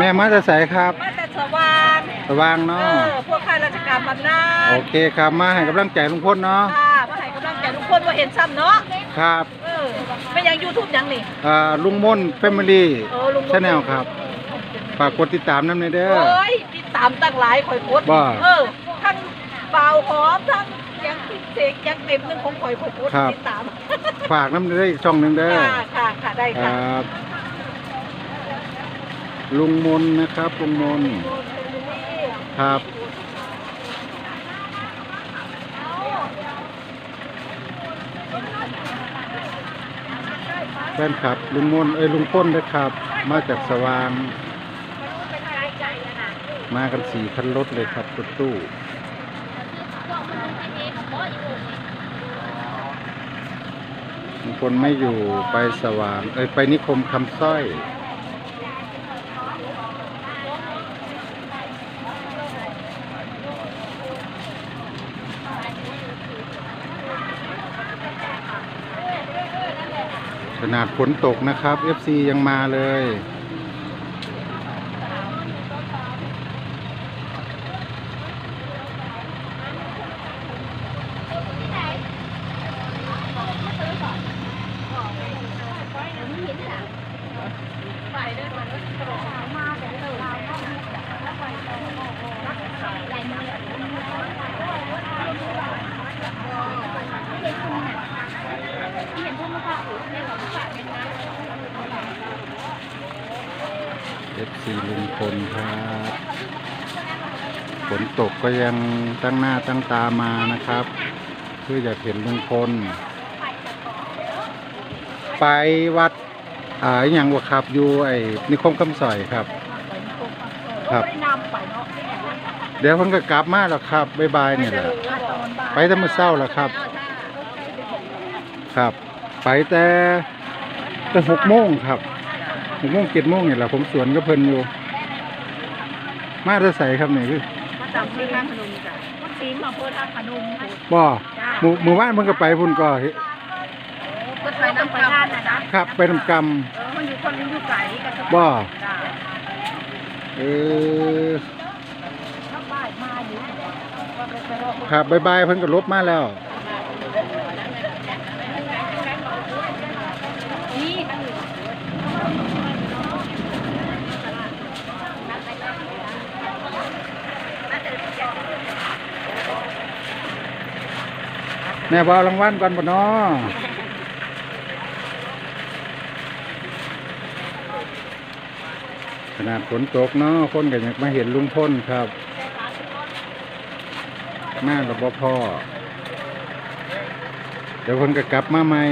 แม่มาจะใส่ครับมาแต่สว่างสว่างเอเนาะอพวกข้าราชการบำนาญโอเคครับมาให้กำลังใจลุงพลเนาะค่ะมาให้กำลังใจทุกคนว่าเห็นซ้ำเนาะครับเออไม่ยังยูทูบยังนี่ อ่าลุงมนแฟมิลี่เออลุงชาแนลครับฝากกดติดตามน้ำในอยเด้อ โอ้ยติดตามตั้งหลายข่อยโพสต์ว่าเออทั้งเปล่าหอมทั้งยังเสกยังเต็มหนึงของข่อยข่อยโพสต์ครับติดตามฝากน้ำในอยเด้ออีกช่องหนึ่งเด้อค่ะค่ะค่ะได้คค่ะรับ ลุงมนนะครับลุงมนครับแฟนคลับลุงมนเอ้ยลุงพ้นนะครับ มาจากสว่าง มากันสี่คันรถเลยครับรถตู้บางคนไม่อยู่ไปสว่าง เอ้ยไปนิคมคำสร้อย ขนาดฝนตกนะครับ FC ยังมาเลย FC ลุงพลครับฝนตกก็ยังตั้งหน้าตั้งตามานะครับ เพื่ออยากเห็นลุงพล ไปวัดอ่าอหย่างวะครับอยู่ไอ้นิคมคำสอยครับ ครับเนาะเดี๋ยวเพิ่นก็กลับมาแล้วครับบ๊ายบายเนี่ยแหละไปแต่เมื่อเช้าแล้วครับ ครับ ไปแต่แต่หกโมงครับ หกโมงเจ็ดโมงเนี่ยแหละผมสวนก็เพิ่นอยู่ มาจะใส่ครับนี่คือมาจำที่ท่าพนมจ้ะวัดศรีมาเพื่อท่าพนมบ่หมู่หมู่บ้านเพิ่นก็ไปพุ่นก็เฮ็ดก็ไปน้ำประทานนะนะครับไปทำกรรมเออมันอยู่คนอยู่ไกลกันบ่จ้าเออถ้าบ่ายมาอยู่ก็ไปไปรอครับบ๊ายบายเพิ่นก็ลบมาแล้ว แม่บ่เอรางวัลก่อนบ่นอขนาดฝนตกเนาะคนก็อยากมาเห็นลุงพลครับมาแล้วบ่พ่อเดี๋ยวคนก็กลับมาใหม่